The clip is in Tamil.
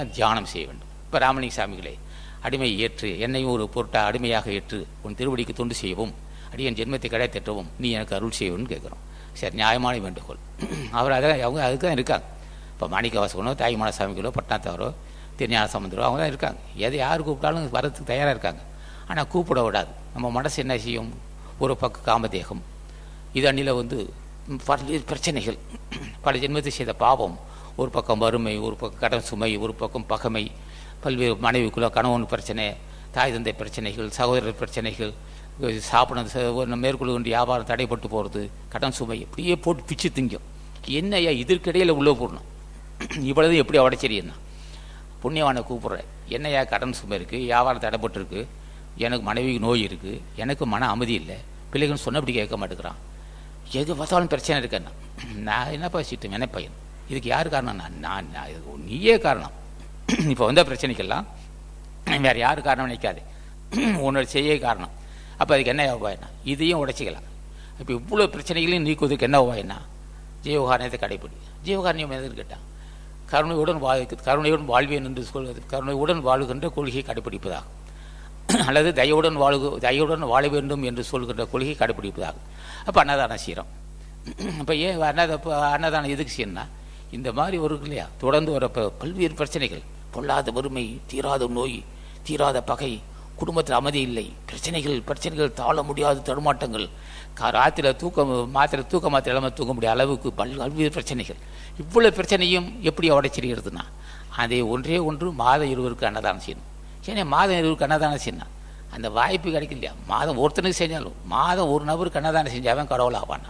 தியானம் செய்ய வேண்டும். இப்போ ராமலிங்க சாமிகளே அடிமை ஏற்று என்னையும் ஒரு பொருட்டா அடிமையாக ஏற்று உன் திருவடிக்கு தொண்டு செய்யவும் அடியன் ஜென்மத்தை கடை தட்டவும் நீ எனக்கு அருள் செய்யணும்னு கேட்குறோம். சரி நியாயமான வேண்டுகோள். அவர் அதை அவங்க அதுக்கு தான் இருக்காங்க. இப்போ மாணிக்கவாசகனோ தாய்மான சாமிகளோ பட்னாத்தாரோ திருஞான சமுந்தரோ அவங்க தான் இருக்காங்க. எதை யார் கூப்பிட்டாலும் வரத்துக்கு தயாராக இருக்காங்க. ஆனால் கூப்பிட விடாது. நம்ம மனசு என்ன செய்யும்? ஒரு பக்கம் காமதேகம். இது அண்ணில வந்து பல பிரச்சனைகள். பல ஜென்மத்தை செய்த பாவம். ஒரு பக்கம் வறுமை ஒரு பக்கம் கடன் சுமை ஒரு பக்கம் பகமை. பல்வேறு மனைவிக்குள்ள கணவன் பிரச்சனை தாய் தந்தை பிரச்சனைகள் சகோதரர் பிரச்சனைகள் சாப்பிட மேற்கொள்ள வியாபாரம் தடைப்பட்டு போகிறது கடன் சுமை இப்படியே போட்டு பிச்சு திங்கும். என்னையா இதற்கிடையில் உள்ளே போடணும். இவ்வளவு எப்படி உடச்சரியன்னா புண்ணியவானை கூப்பிட்றேன். என்னையா கடன் சுமை இருக்குது வியாபாரம் தடைப்பட்டிருக்கு எனக்கு மனைவிக்கு நோய் இருக்குது எனக்கு மன அமைதி இல்லை. பிள்ளைகள் சொன்னபடி கேட்க மாட்டேங்கிறான். எது பார்த்தாலும் பிரச்சனை இருக்கேன்னா நான் என்ன பேசிட்டு என்ன பையன். இதுக்கு யார் காரணம்? நான் நான் நான் இதுக்கு நீயே காரணம். இப்போ வந்த பிரச்சனைக்கெல்லாம் வேறு யார் காரணம் நினைக்காது. உன்னோட செய்ய காரணம். அப்போ அதுக்கு என்ன உபாயம்னா? இதையும் உடைச்சிக்கலாம். இப்போ இவ்வளோ பிரச்சனைகளையும் நீக்குவதுக்கு என்ன உபாயம்னா? ஜீவகாரணத்தை கடைப்பிடி. ஜீவகாரணியம் எதுன்னு கேட்டான்? கருணையுடன் வாழ்க்கை கருணையுடன் வாழ்வேன் என்று சொல்வது கருணையுடன் வாழுகின்ற கொள்கையை கடைப்பிடிப்பதாகும் அல்லது தயவுடன் வாழு தயவுடன் வாழ வேண்டும் என்று சொல்கின்ற கொள்கையை கடைப்பிடிப்பதாகும் அப்போ அன்னதானம் செய்கிறோம் இப்போ ஏன் அன்னத அன்னதானம் எதுக்கு செய்யணும்னா? இந்த மாதிரி ஒரு இல்லையா தொடர்ந்து வர பல்வேறு பிரச்சனைகள். பொல்லாத வறுமை தீராத நோய் தீராத பகை குடும்பத்தில் அமைதி இல்லை. பிரச்சனைகள் பிரச்சனைகள் தாழ முடியாத தடுமாட்டங்கள். ராத்திரில தூக்கம் மாத்திரை தூக்க மாத்திரை இல்லாமல் தூக்க முடியாத அளவுக்கு பல் பல்வேறு பிரச்சனைகள். இவ்வளோ பிரச்சனையும் எப்படி உடைச்சிருக்கிறதுனா அதே ஒன்றே ஒன்று மாதம் இருவருக்கு அன்னதானம் செய்யணும். ஏன்னா மாதம் இருவருக்கு அன்னதானம் செய்யணும் அந்த வாய்ப்பு கிடைக்கலையா? மாதம் ஒருத்தனுக்கு செஞ்சாலும் மாதம் ஒரு நபருக்கு அன்னதானம் செஞ்சாவன் கடவுள் ஆவானா?